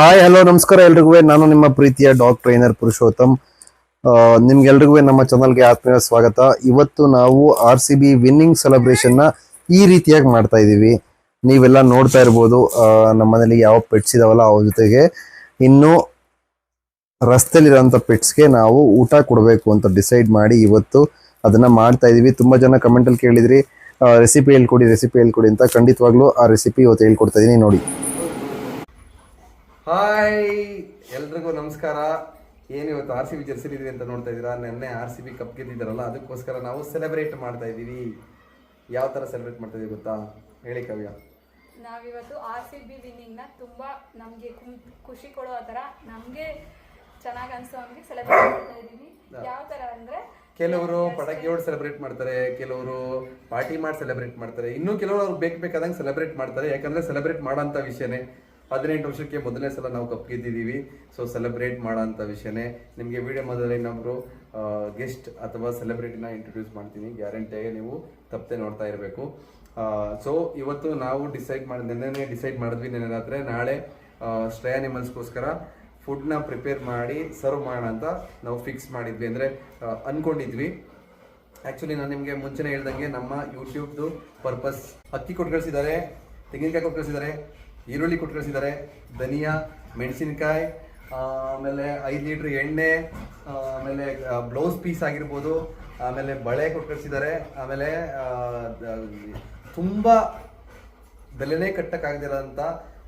Hi hello ನಮಸ್ಕಾರ ಎಲ್ರಿಗೂ. ನಾನು ನಿಮ್ಮ ಪ್ರೀತಿಯ ಡಾಗ್ ಟ್ರೈನರ್ ಪುರುಷೋತ್ತಮ್. ನಿಮ್ಗೆಲ್ರಿಗೂ ನಮ್ಮ ಚಾನಲ್ಗೆ ಆತ್ಮೀಯ ಸ್ವಾಗತ. ಇವತ್ತು ನಾವು ಆರ್ ಸಿ ಬಿ ವಿನ್ನಿಂಗ್ ಸೆಲೆಬ್ರೇಷನ್ನ ಈ ರೀತಿಯಾಗಿ ಮಾಡ್ತಾ ಇದ್ದೀವಿ. ನೀವೆಲ್ಲ ನೋಡ್ತಾ ಇರ್ಬೋದು ನಮ್ಮ ಮನೇಲಿ ಯಾವ ಪೆಟ್ಸ್ ಇದಾವಲ್ಲ ಅವ್ರ ಜೊತೆಗೆ. ಇನ್ನು ರಸ್ತೆಲಿರೋಂಥ ಪೆಟ್ಸ್ಗೆ ನಾವು ಊಟ ಕೊಡಬೇಕು ಅಂತ ಡಿಸೈಡ್ ಮಾಡಿ ಇವತ್ತು ಅದನ್ನು ಮಾಡ್ತಾ ಇದ್ದೀವಿ. ತುಂಬ ಜನ ಕಮೆಂಟಲ್ಲಿ ಕೇಳಿದ್ರಿ. ರೆಸಿಪಿ ಹೇಳ್ಕೊಡಿ ರೆಸಿಪಿ ಹೇಳ್ಕೊಡಿ ಅಂತ ಖಂಡಿತವಾಗ್ಲೂ ಆ ರೆಸಿಪಿ ಇವತ್ತು ಹೇಳ್ಕೊಡ್ತಾ ಇದ್ದೀನಿ ನೋಡಿ. ಹಾಯ್ ಎಲ್ರಿಗೂ ನಮಸ್ಕಾರ. ಏನು ಇವತ್ತು ಆರ್ ಸಿ ಬಿ ಜರ್ಸಿಲಿದ್ವಿ ಅಂತ ನೋಡ್ತಾ ಇದ್ದೀರಾ? ನೆನ್ನೆ ಆರ್ ಸಿ ಬಿ ಕಪ್ ಗೆದ್ದಿದ್ದಾರಲ್ಲ ಅದಕ್ಕೋಸ್ಕರ ನಾವು ಸೆಲೆಬ್ರೇಟ್ ಮಾಡ್ತಾ ಇದ್ದೀವಿ. ಯಾವ ಥರ ಸೆಲೆಬ್ರೇಟ್ ಮಾಡ್ತಾ ಇದೀವಿ ಗೊತ್ತಾ? ಹೇಳಿ ಕವ್ಯ. ನಾವಿವತ್ತು ಆರ್ ಸಿ ಬಿ ನ ತುಂಬ ನಮಗೆ ಖುಷಿ ಕೊಡೋ ಥರ ನಮಗೆ ಚೆನ್ನಾಗಿ ಅನಿಸೋ ಹಂಗೆ ಸೆಲೆಬ್ರೇಟ್ ಮಾಡ್ತಾ ಇದ್ದೀವಿ. ಯಾವ ಥರ ಅಂದರೆ ಕೆಲವರು ಪಟಾಕಿ ಹೊಡ್ ಸೆಲೆಬ್ರೇಟ್ ಮಾಡ್ತಾರೆ ಕೆಲವರು ಪಾರ್ಟಿ ಮಾಡಿ ಸೆಲೆಬ್ರೇಟ್ ಮಾಡ್ತಾರೆ. ಇನ್ನೂ ಕೆಲವರು ಅವ್ರು ಬೇಕು ಬೇಕಾದಂಗೆ ಸೆಲೆಬ್ರೇಟ್ ಮಾಡ್ತಾರೆ ಯಾಕಂದ್ರೆ ಸೆಲೆಬ್ರೇಟ್ ಮಾಡೋಂಥ ವಿಷಯನೇ. ಹದಿನೆಂಟು ವರ್ಷಕ್ಕೆ ಮೊದಲನೇ ಸಲ ನಾವು ಕಪ್ ಗೆದ್ದಿದ್ದೀವಿ. ಸೊ ಸೆಲೆಬ್ರೇಟ್ ಮಾಡೋಂಥ ವಿಷಯನೇ. ನಿಮಗೆ ವಿಡಿಯೋ ಮೊದಲೇ ಇನ್ನೊಬ್ಬರು ಗೆಸ್ಟ್ ಅಥವಾ ಸೆಲೆಬ್ರಿಟಿನ ಇಂಟ್ರೊಡ್ಯೂಸ್ ಮಾಡ್ತೀನಿ. ಗ್ಯಾರಂಟಿಯಾಗಿ ನೀವು ತಪ್ಪದೆ ನೋಡ್ತಾ ಇರಬೇಕು. ಸೊ ಇವತ್ತು ನಾವು ಡಿಸೈಡ್ ಮಾಡಿ ನಿನ್ನೆ ಡಿಸೈಡ್ ಮಾಡಿದ್ವಿ, ನಿನ್ನೆ ರಾತ್ರಿ. ನಾಳೆ ಸ್ಟ್ರೇ ಅನಿಮಲ್ಸ್ಗೋಸ್ಕರ ಫುಡ್ನ ಪ್ರಿಪೇರ್ ಮಾಡಿ ಸರ್ವ್ ಮಾಡೋಣ ಅಂತ ನಾವು ಫಿಕ್ಸ್ ಮಾಡಿದ್ವಿ. ಅಂದರೆ ಅಂದ್ಕೊಂಡಿದ್ವಿ ಆ್ಯಕ್ಚುಲಿ ನಾನು ನಿಮಗೆ ಮುಂಚೆನೇ ಹೇಳ್ದಂಗೆ ನಮ್ಮ ಯೂಟ್ಯೂಬ್ದು ಪರ್ಪಸ್ ಅಕ್ಕಿ ಕೊಟ್ಟು ಕಳಿಸಿದ್ದಾರೆ, ತೆಂಗಿನಕಾಯಿ ಕೊಟ್ಟು ಕಳಿಸಿದ್ದಾರೆ. ಈರುಳ್ಳಿ ಕೊಟ್ಟು ಕಳಿಸಿದ್ದಾರೆ. ಧನಿಯಾ, ಮೆಣಸಿನಕಾಯಿ ಆಮೇಲೆ ಐದು ಲೀಟ್ರ್ ಎಣ್ಣೆ ಆಮೇಲೆ ಬ್ಲೌಸ್ ಪೀಸ್ ಆಗಿರ್ಬೋದು, ಆಮೇಲೆ ಬಳೆ ಕೊಟ್ಟು ಕಳಿಸಿದ್ದಾರೆ. ಆಮೇಲೆ ತುಂಬ ಬೆಲೆನೇ ಕಟ್ಟಕ್ಕಾಗದಿರೋಂಥ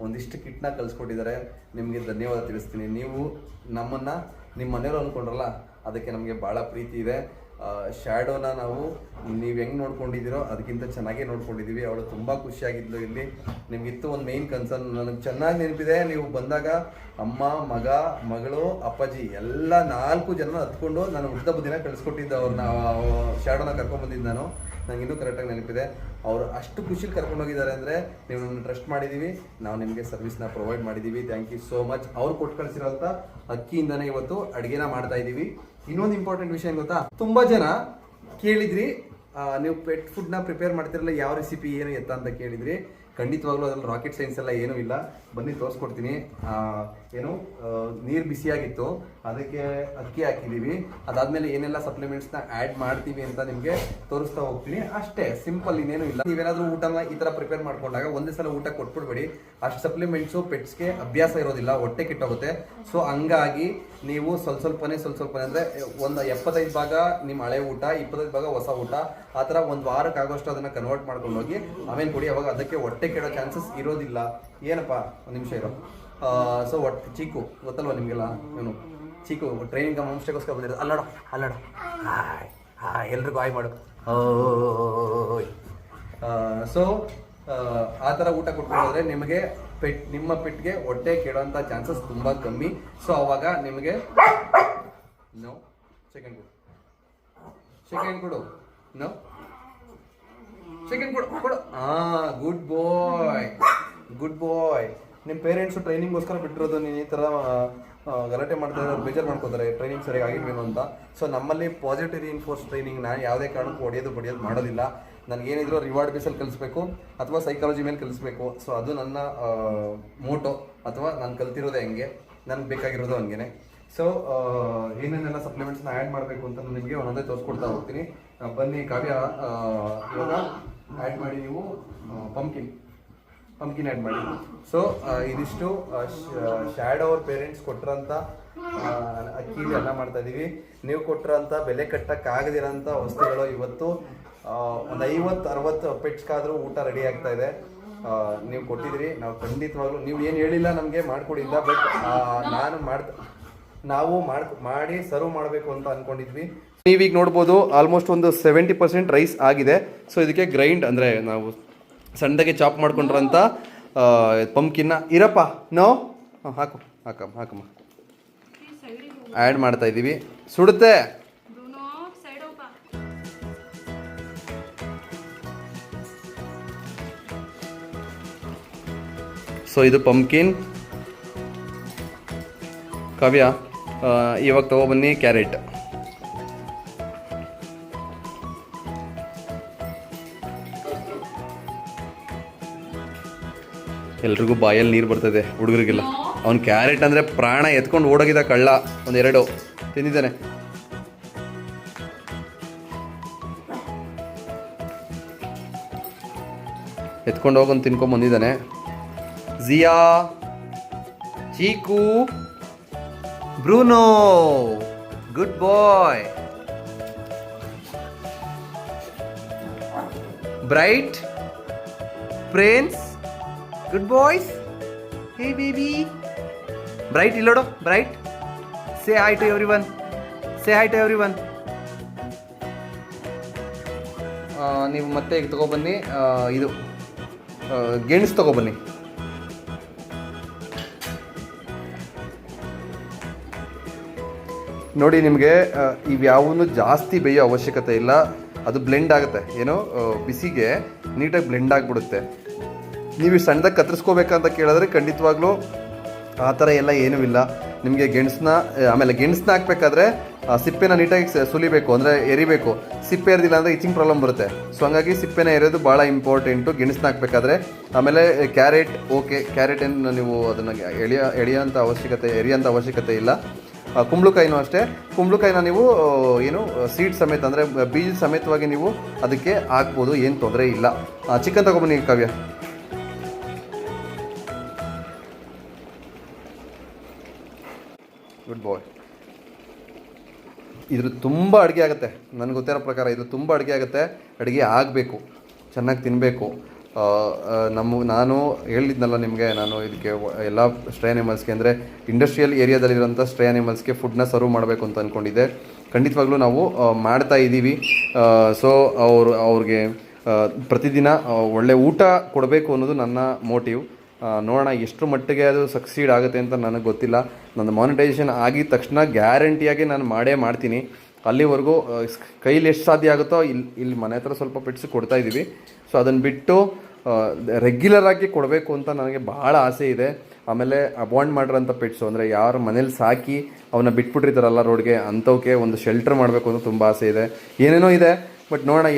ಒಂದಿಷ್ಟು ಕಿಟ್ನ ಕಲಿಸ್ಕೊಟ್ಟಿದ್ದಾರೆ ನಿಮಗೆ ಧನ್ಯವಾದ ತಿಳಿಸ್ತೀನಿ. ನೀವು ನಮ್ಮನ್ನು ನಿಮ್ಮ ಮನೆಯವರು ಅಂದ್ಕೊಂಡ್ರಲ್ಲ, ಅದಕ್ಕೆ ನಮಗೆ ಭಾಳ ಪ್ರೀತಿ ಇದೆ. ಶ್ಯಾಡೋನ ನಾವು ನೀವು ಹೆಂಗೆ ನೋಡ್ಕೊಂಡಿದ್ದೀರೋ ಅದಕ್ಕಿಂತ ಚೆನ್ನಾಗೇ ನೋಡ್ಕೊಂಡಿದ್ದೀವಿ ಅವಳು ತುಂಬ ಖುಷಿಯಾಗಿದ್ಲು ಇಲ್ಲಿ. ನಿಮಗಿತ್ತು ಒಂದು ಮೇನ್ ಕನ್ಸರ್ನ್ ನನಗೆ ಚೆನ್ನಾಗಿ ನೆನಪಿದೆ. ನೀವು ಬಂದಾಗ ಅಮ್ಮ, ಮಗ, ಮಗಳು, ಅಪ್ಪಾಜಿ ಎಲ್ಲ ನಾಲ್ಕು ಜನ ಹತ್ಕೊಂಡು ನಾನು ಹುಟ್ಟಿದ ದಿನ ಕಳಿಸ್ಕೊಟ್ಟಿದ್ದೆ ಅವ್ರನ್ನ ಶ್ಯಾಡೋನ ಕರ್ಕೊಂಡ್ಬಂದಿದ್ದು ನಾನು. ನನಗೆ ಇನ್ನೂ ಕರೆಕ್ಟಾಗಿ ನೆನಪಿದೆ. ಅವರು ಅಷ್ಟು ಖುಷಿಲಿ ಕರ್ಕೊಂಡು ಹೋಗಿದ್ದಾರೆ ಅಂದರೆ ನೀವು ನಮ್ಮನ್ನು ಟ್ರಸ್ಟ್ ಮಾಡಿದ್ದೀವಿ ನಾವು ನಿಮಗೆ ಸರ್ವಿಸ್ನ ಪ್ರೊವೈಡ್ ಮಾಡಿದ್ದೀವಿ ಥ್ಯಾಂಕ್ ಯು ಸೋ ಮಚ್ ಅವ್ರು ಕೊಟ್ಟು ಕಳಿಸಿರೋಂಥ ಅಕ್ಕಿಯಿಂದನೇ ಇವತ್ತು ಅಡುಗೆನ ಮಾಡ್ತಾ ಇದ್ದೀವಿ ಇನ್ನೊಂದು ಇಂಪಾರ್ಟೆಂಟ್ ವಿಷಯ ಗೊತ್ತಾ? ತುಂಬ ಜನ ಕೇಳಿದ್ರಿ ನೀವು ಪೆಟ್ ಫುಡ್ನ ಪ್ರಿಪೇರ್ ಮಾಡ್ತಿರಲ್ಲ, ಯಾವ ರೆಸಿಪಿ ಏನು ಎತ್ತ ಅಂತ ಕೇಳಿದ್ರಿ. ಖಂಡಿತವಾಗ್ಲೂ ಅದ್ರಲ್ಲಿ ರಾಕೆಟ್ ಸೈನ್ಸ್ ಎಲ್ಲ ಏನೂ ಇಲ್ಲ. ಬನ್ನಿ, ತೋರಿಸ್ಕೊಡ್ತೀನಿ. ಏನು ನೀರು ಬಿಸಿಯಾಗಿತ್ತು. ಅದಕ್ಕೆ ಅಕ್ಕಿ ಹಾಕಿದ್ದೀವಿ ಅದಾದ್ಮೇಲೆ ಏನೆಲ್ಲ ಸಪ್ಲಿಮೆಂಟ್ಸ್ನ ಆ್ಯಡ್ ಮಾಡ್ತೀವಿ ಅಂತ ನಿಮಗೆ ತೋರಿಸ್ತಾ ಹೋಗ್ತೀನಿ. ಅಷ್ಟೇ ಸಿಂಪಲ್ ಇನ್ನೇನು ಇಲ್ಲ. ನೀವೇನಾದರೂ ಊಟನ ಈ ಥರ ಪ್ರಿಪೇರ್ ಮಾಡ್ಕೊಂಡಾಗ ಒಂದೇ ಸಲ ಊಟ ಕೊಟ್ಬಿಡ್ಬೇಡಿ. ಅಷ್ಟು ಸಪ್ಲಿಮೆಂಟ್ಸು ಪೆಟ್ಸ್ಗೆ ಅಭ್ಯಾಸ ಇರೋದಿಲ್ಲ. ಹೊಟ್ಟೆ ಕೆಟ್ಟೋಗುತ್ತೆ. ಸೊ ಹಂಗಾಗಿ ನೀವು ಸ್ವಲ್ಪ ಸ್ವಲ್ಪನೇ ಸ್ವಲ್ಪ ಸ್ವಲ್ಪನೇ ಅಂದರೆ ಒಂದು ಎಪ್ಪತ್ತೈದು ಭಾಗ ನಿಮ್ಮ ಹಳೆ ಊಟ, ಇಪ್ಪತ್ತೈದು ಭಾಗ ಹೊಸ ಊಟ ಆ ಥರ ಒಂದು ವಾರಕ್ಕೆ ಆಗೋಷ್ಟು ಅದನ್ನು ಕನ್ವರ್ಟ್ ಮಾಡ್ಕೊಂಡು ಹೋಗಿ, ಆಮೇಲೆ ಕೊಡಿ, ಅವಾಗ ಅದಕ್ಕೆ ಹೊಟ್ಟೆ ಕೆಡೋ ಚಾನ್ಸಸ್ ಇರೋದಿಲ್ಲ. ಏನಪ್ಪ? ಒಂದು ನಿಮಿಷ ಇರೋ. ಸೊ ಒಟ್ಟು ಚೀಕು, ಗೊತ್ತಲ್ವ ನಿಮಗೆಲ್ಲ? ಏನು? ಚೀಕು ಟ್ರೈನಿಂಗ್ ಹೋಮ್ಸ್ಟೇಗೋಸ್ಕರ ಬಂದಿರೋದು. ಅಲ್ಲಾಡೋ ಅಲ್ಲಾಡೋ. ಹಾಯ್ ಹಾಯ್, ಎಲ್ರಿಗೂ ಹಾಯ್ ಮಾಡು. ಸೊ ಆ ಥರ ಊಟ ಕೊಟ್ಕೊಂಡ್ರೆ ನಿಮಗೆ ಪೆಟ್, ನಿಮ್ಮ ಪೆಟ್ಗೆ ಹೊಟ್ಟೆ ಕೆಡೋಂಥ ಚಾನ್ಸಸ್ ತುಂಬ ಕಮ್ಮಿ. ಸೊ ಅವಾಗ ನಿಮಗೆ ನೋ ಸೆಕೆಂಡ್ ಕೊಡು. ಸೆಕೆಂಡ್ ಕೊಡು. ನೋ ಸೆಕೆಂಡ್ ಕೊಡು ಕೊಡು ಹಾ ಗುಡ್ ಬಾಯ್ ಗುಡ್ ಬಾಯ್ ನಿಮ್ಮ ಪೇರೆಂಟ್ಸು ಟ್ರೈನಿಂಗ್ಗೋಸ್ಕರ ಬಿಟ್ಟಿರೋದು, ನೀನು ಈ ಥರ ಗಲಾಟೆ ಮಾಡ್ತಾ ಬೇಜಾರು ಮಾಡ್ಕೋತಾರೆ ಟ್ರೈನಿಂಗ್ ಸರಿಯಾಗಿ ಆಗಿಲ್ವೇನೋ ಅಂತ. ಸೊ ನಮ್ಮಲ್ಲಿ ಪಾಸಿಟಿವ್ ಇನ್ಫೋರ್ಸ್ ಟ್ರೈನಿಂಗ್ ನಾನು ಯಾವುದೇ ಕಾರಣಕ್ಕೂ ಹೊಡೆಯೋದು, ಬಡಿಯೋದು ಮಾಡೋದಿಲ್ಲ. ನನಗೇನಿದ್ರು ರಿವಾರ್ಡ್ ಬೇಸಲ್ಲಿ ಕಲಿಸ್ಬೇಕು, ಅಥವಾ ಸೈಕಾಲಜಿ ಮೇಲೆ ಕಲಿಸ್ಬೇಕು. ಸೊ ಅದು ನನ್ನ ಮೋಟೋ ಅಥವಾ ನಾನು ಕಲ್ತಿರೋದೇ ಹೆಂಗೆ. ನನಗೆ ಬೇಕಾಗಿರೋದು ಹಂಗೆ ಸೊ ಏನೇನೆಲ್ಲ ಸಪ್ಲಿಮೆಂಟ್ಸ್ನ ಆ್ಯಡ್ ಮಾಡಬೇಕು ಅಂತ ನಾನು ನಿಮಗೆ ಒಂದೊಂದೇ ತೋರಿಸ್ಕೊಡ್ತಾ ಹೋಗ್ತೀನಿ. ಬನ್ನಿ ಕಾವ್ಯ ಇವಾಗ ಆ್ಯಡ್ ಮಾಡಿ ನೀವು ಪಂಪ್ಕಿನ್ ಪಂಪ್ಕಿನ್ ಆ್ಯಡ್ ಮಾಡಿ. ಸೊ ಇದಿಷ್ಟು ಶ್ಯಾಡ್ ಅವ್ರ ಪೇರೆಂಟ್ಸ್ ಕೊಟ್ಟರಂತ ಅಕ್ಕಿಲಿ ಎಲ್ಲ ಮಾಡ್ತಾ ಇದ್ದೀವಿ ನೀವು ಕೊಟ್ಟಿರೋಂಥ ಬೆಲೆ ಕಟ್ಟಕ್ಕಾಗದಿರೋಂಥ ವಸ್ತುಗಳು ಇವತ್ತು ಒಂದು ಐವತ್ತು, ಅರವತ್ತು ಪೆಟ್ಸ್ಗಾದರೂ ಊಟ ರೆಡಿ ಆಗ್ತಾ ಇದೆ. ನೀವು ಕೊಟ್ಟಿದ್ರಿ, ನಾವು ಖಂಡಿತವಾಗ್ಲೂ, ನೀವು ಏನು ಹೇಳಿಲ್ಲ ನಮಗೆ ಮಾಡ್ಕೊಡಿಲ್ಲ ಬಟ್ ನಾನು ಮಾಡ್ತಾ, ನಾವು ಮಾಡಿ ಸರ್ವ್ ಮಾಡಬೇಕು ಅಂತ ಅನ್ಕೊಂಡಿದ್ವಿ. ನೀವೀಗ ನೋಡ್ಬೋದು ಆಲ್ಮೋಸ್ಟ್ ಒಂದು ಸೆವೆಂಟಿ ಪರ್ಸೆಂಟ್ ರೈಸ್ ಆಗಿದೆ. ಸೊ ಇದಕ್ಕೆ ಗ್ರೈಂಡ್ ಅಂದರೆ ನಾವು ಸಣ್ಣದಾಗೆ ಚಾಪ್ ಮಾಡ್ಕೊಂಡಿರೋಂಥ ಪಂಪ್ಕಿನ್ನ ಇರಪ್ಪ ನೋ ಹಾಂ, ಹಾಕು, ಹಾಕಮ್ಮ ಹಾಕಮ್ಮ. ಆ್ಯಡ್ ಮಾಡ್ತಾ ಇದ್ದೀವಿ. ಸುಡುತ್ತೆ. ಸೊ ಇದು ಪಂಪ್ಕಿನ್ ಕವ್ಯ ಇವಾಗ ತಗೋಬನ್ನಿ ಕ್ಯಾರೆಟ್ ಎಲ್ರಿಗೂ ಬಾಯಲ್ಲಿ ನೀರು ಬರ್ತದೆ, ಹುಡುಗರಿಗೆಲ್ಲ. ಅವ್ನು ಕ್ಯಾರೆಟ್ ಅಂದರೆ ಪ್ರಾಣ ಎತ್ಕೊಂಡು ಓಡೋಗಿದ್ದ ಕಳ್ಳ, ಒಂದೆರಡು. ತಿಂದಿದ್ದಾನೆ. ಎತ್ಕೊಂಡು ಹೋಗೊಂದು ತಿನ್ಕೊಂಡು ಬಂದಿದ್ದಾನೆ. Jia, Cheeku, Bruno, good boy. Bright, Prince good boys hey baby Bright ಇಲ್ಲೋಡು Bright say hi to everyone say hi to everyone ನೀವು ಮತ್ತೆ ಈಗ ತಗೊಬನ್ನಿ ಇದು ಗೆಣಸು ತಗೊಬನ್ನಿ. ನೋಡಿ, ನಿಮಗೆ ಇವ್ಯಾವೂ ಜಾಸ್ತಿ ಬೇಯೋ ಅವಶ್ಯಕತೆ ಇಲ್ಲ. ಅದು ಬ್ಲೆಂಡ್ ಆಗುತ್ತೆ. ಏನೋ ಬಿಸಿಗೆ ನೀಟಾಗಿ ಬ್ಲೆಂಡ್ ಆಗಿಬಿಡುತ್ತೆ. ನೀವು ಸಣ್ಣದಾಗಿ ಕತ್ತರಿಸ್ಕೋಬೇಕಂತ ಕೇಳಿದ್ರೆ ಖಂಡಿತವಾಗ್ಲೂ ಆ ಥರ ಎಲ್ಲ ಏನೂ ಇಲ್ಲ. ನಿಮಗೆ ಗೆಣಸನ್ನ ಆಮೇಲೆ ಗೆಣಸನ್ನ ಹಾಕ್ಬೇಕಾದ್ರೆ ಸಿಪ್ಪೆನ ನೀಟಾಗಿ ಸುಲಿಬೇಕು, ಅಂದರೆ ಎರಿಬೇಕು. ಸಿಪ್ಪೆ ಎರೆದಿಲ್ಲ ಅಂದರೆ ಇಚಿಂಗ್ ಪ್ರಾಬ್ಲಮ್ ಬರುತ್ತೆ. ಸೊ ಹಂಗಾಗಿ ಸಿಪ್ಪೆನ ಎರೆಯೋದು ಭಾಳ ಇಂಪಾರ್ಟೆಂಟು ಗೆಣಸನ್ನ ಹಾಕ್ಬೇಕಾದ್ರೆ. ಆಮೇಲೆ ಕ್ಯಾರೆಟ್, ಓಕೆ ಕ್ಯಾರೆಟ್ ಏನು ನೀವು ಅದನ್ನು ಎಳೆಯ, ಎಳೆಯೋಂಥ ಅವಶ್ಯಕತೆ, ಎರಿಯೋಂಥ ಅವಶ್ಯಕತೆ ಇಲ್ಲ. ಕುಂಬಳಕಾಯಿನೂ ಅಷ್ಟೇ. ಕುಂಬಳಕಾಯಿನ ನೀವು, ಏನು, ಸೀಡ್ ಸಮೇತ, ಅಂದರೆ ಬೀಜ ಸಮೇತವಾಗಿ ನೀವು ಅದಕ್ಕೆ ಹಾಕ್ಬೋದು, ಏನು ತೊಂದರೆ ಇಲ್ಲ. ಚಿಕನ್ ತಗೊಂಬನ್ನಿ ಕಾವ್ಯ. ಗುಡ್ ಬಾಯ್ ಇದ್ರ ತುಂಬ ಅಡುಗೆ ಆಗುತ್ತೆ. ನನಗೆ ಗೊತ್ತಿರೋ ಪ್ರಕಾರ ಇದು ತುಂಬ ಅಡುಗೆ ಆಗುತ್ತೆ. ಅಡುಗೆ ಆಗಬೇಕು. ಚೆನ್ನಾಗಿ ತಿನ್ನಬೇಕು ನಮ್ಮ, ನಾನು ಹೇಳಿದ್ನಲ್ಲ ನಿಮಗೆ, ನಾನು ಇದಕ್ಕೆ ಎಲ್ಲ ಸ್ಟ್ರೇ ಅನಿಮಲ್ಸ್ಗೆ ಅಂದರೆ ಇಂಡಸ್ಟ್ರಿಯಲ್ ಏರಿಯಾದಲ್ಲಿರೋಂಥ ಸ್ಟ್ರೇ ಅನಿಮಲ್ಸ್ಗೆ ಫುಡ್ನ ಸರ್ವ್ ಮಾಡಬೇಕು ಅಂತ ಅಂದ್ಕೊಂಡಿದ್ದೆ ಖಂಡಿತವಾಗ್ಲೂ ನಾವು ಮಾಡ್ತಾ ಇದ್ದೀವಿ. ಸೊ ಅವರು, ಅವ್ರಿಗೆ ಪ್ರತಿದಿನ ಒಳ್ಳೆ ಊಟ ಕೊಡಬೇಕು ಅನ್ನೋದು ನನ್ನ ಮೋಟಿವ್ ನೋಡೋಣ ಎಷ್ಟು ಮಟ್ಟಿಗೆ ಅದು ಸಕ್ಸೀಡ್ ಆಗುತ್ತೆ ಅಂತ ನನಗೆ ಗೊತ್ತಿಲ್ಲ. ನನ್ನ ಮಾನಿಟೈಸೇಷನ್ ಆಗಿದ ತಕ್ಷಣ ಗ್ಯಾರಂಟಿಯಾಗಿ ನಾನು ಮಾಡೇ ಮಾಡ್ತೀನಿ. ಅಲ್ಲಿವರೆಗೂ ಕೈಲಿ ಎಷ್ಟು ಸಾಧ್ಯ ಆಗುತ್ತೋ ಇಲ್ಲಿ ಇಲ್ಲಿ ಮನೆ ಹತ್ರ ಸ್ವಲ್ಪ ಪೆಟ್ಸ್ ಕೊಡ್ತಾ ಇದ್ದೀವಿ ಸೊ ಅದನ್ನು ಬಿಟ್ಟು ರೆಗ್ಯುಲರ್ ಆಗಿ ಕೊಡಬೇಕು ಅಂತ ನನಗೆ ಭಾಳ ಆಸೆ ಇದೆ. ಆಮೇಲೆ ಅಬಾಂಡ್ ಮಾಡಿರೋಂಥ ಪೆಟ್ಸು ಅಂದರೆ ಯಾರು ಮನೇಲಿ ಸಾಕಿ ಅವನ್ನ ಬಿಟ್ಬಿಟ್ಟಿರ್ತಾರಲ್ಲ ರೋಡ್ಗೆ ಅಂಥವಕ್ಕೆ ಒಂದು ಶೆಲ್ಟರ್ ಮಾಡಬೇಕು ಅಂತ ತುಂಬ ಆಸೆ ಇದೆ. ಏನೇನೋ ಇದೆ ಬಟ್ ನೋಡೋಣ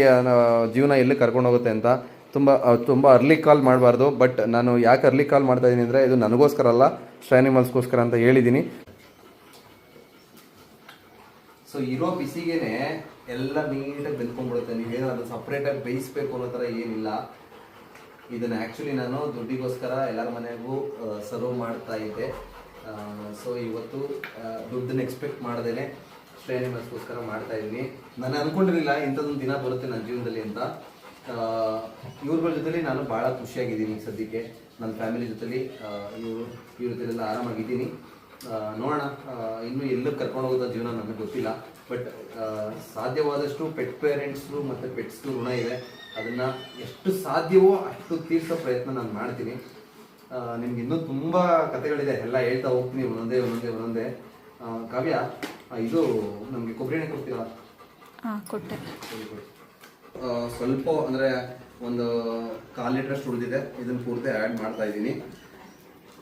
ಜೀವನ ಎಲ್ಲಿ ಕರ್ಕೊಂಡು ಹೋಗುತ್ತೆ ಅಂತ. ತುಂಬ ತುಂಬ ಅರ್ಲಿ ಕಾಲ್ ಮಾಡಬಾರ್ದು ಬಟ್ ನಾನು ಯಾಕೆ ಅರ್ಲಿ ಕಾಲ್ ಮಾಡ್ತಾ ಇದ್ದೀನಿ ಅಂದರೆ ಇದು ನನಗೋಸ್ಕರ ಅಲ್ಲ ಸ್ಟ್ಯಾನಿಮಲ್ಸ್ಗೋಸ್ಕರ ಅಂತ ಹೇಳಿದ್ದೀನಿ ಸೊ ಇರೋ ಬಿಸಿಗೆನೆ ಎಲ್ಲ ನೀಟಾಗಿ ಬೆಂದ್ಕೊಂಡ್ಬಿಡುತ್ತೆ. ನೀವೇನು ಅದು ಸಪ್ರೇಟಾಗಿ ಬೇಯಿಸ್ಬೇಕು ಅನ್ನೋ ಥರ ಏನಿಲ್ಲ. ಇದನ್ನು ಆ್ಯಕ್ಚುಲಿ ನಾನು ದುಡ್ಡಿಗೋಸ್ಕರ ಎಲ್ಲರ ಮನೆಗೂ ಸರ್ವ್ ಮಾಡ್ತಾ ಇದ್ದೆ. ಸೊ ಇವತ್ತು ದುಡ್ಡನ್ನು ಎಕ್ಸ್ಪೆಕ್ಟ್ ಮಾಡ್ದೇನೆ ಸ್ಟ್ರೇನಿಮಲ್ಸ್ಗೋಸ್ಕರ ಮಾಡ್ತಾ ಇದ್ದೀನಿ. ನಾನು ಅಂದ್ಕೊಂಡಿರಲಿಲ್ಲ ಇಂಥದ್ದೊಂದು ದಿನ ಬರುತ್ತೆ ನನ್ನ ಜೀವನದಲ್ಲಿ ಅಂತ. ಇವ್ರಗಳ ಜೊತೆಲಿ ನಾನು ಭಾಳ ಖುಷಿಯಾಗಿದ್ದೀನಿ ಸದ್ಯಕ್ಕೆ. ನನ್ನ ಫ್ಯಾಮಿಲಿ ಜೊತೆಲಿ ಇವರು ಇವ್ರ ಜೊತೆಲೆಲ್ಲ ಆರಾಮಾಗಿದ್ದೀನಿ. ನೋಡೋಣ ಇನ್ನೂ ಎಲ್ಲೂ ಕರ್ಕೊಂಡು ಹೋಗೋದ ಜೀವನ ನನಗೆ ಗೊತ್ತಿಲ್ಲ. ಬಟ್ ಸಾಧ್ಯವಾದಷ್ಟು ಪೆಟ್ ಪೇರೆಂಟ್ಸು ಮತ್ತು ಪೆಟ್ಸ್ದು ಋಣ ಇದೆ. ಅದನ್ನು ಎಷ್ಟು ಸಾಧ್ಯವೋ ಅಷ್ಟು ತೀರ್ಸೋ ಪ್ರಯತ್ನ ನಾನು ಮಾಡ್ತೀನಿ. ನಿಮ್ಗೆ ಇನ್ನೂ ತುಂಬ ಕಥೆಗಳಿದೆ ಎಲ್ಲ ಹೇಳ್ತಾ ಹೋಗ್ತೀನಿ ಒಂದೊಂದೇ ಒಂದೊಂದೇ ಒಂದೊಂದೇ. ಕಾವ್ಯ ಇದು ನಮಗೆ ಕೊಬ್ಬರಿ ಎಣ್ಣೆ ಕೊಡ್ತೀರಾ? ಹಾಂ ಕೊಟ್ಟೆ. ಸ್ವಲ್ಪ ಅಂದರೆ ಒಂದು ಕಾಲು ಲೀಟ್ರಷ್ಟು ಉಳಿದಿದೆ. ಇದನ್ನು ಪೂರ್ತಿ ಆ್ಯಡ್ ಮಾಡ್ತಾ ಇದ್ದೀನಿ.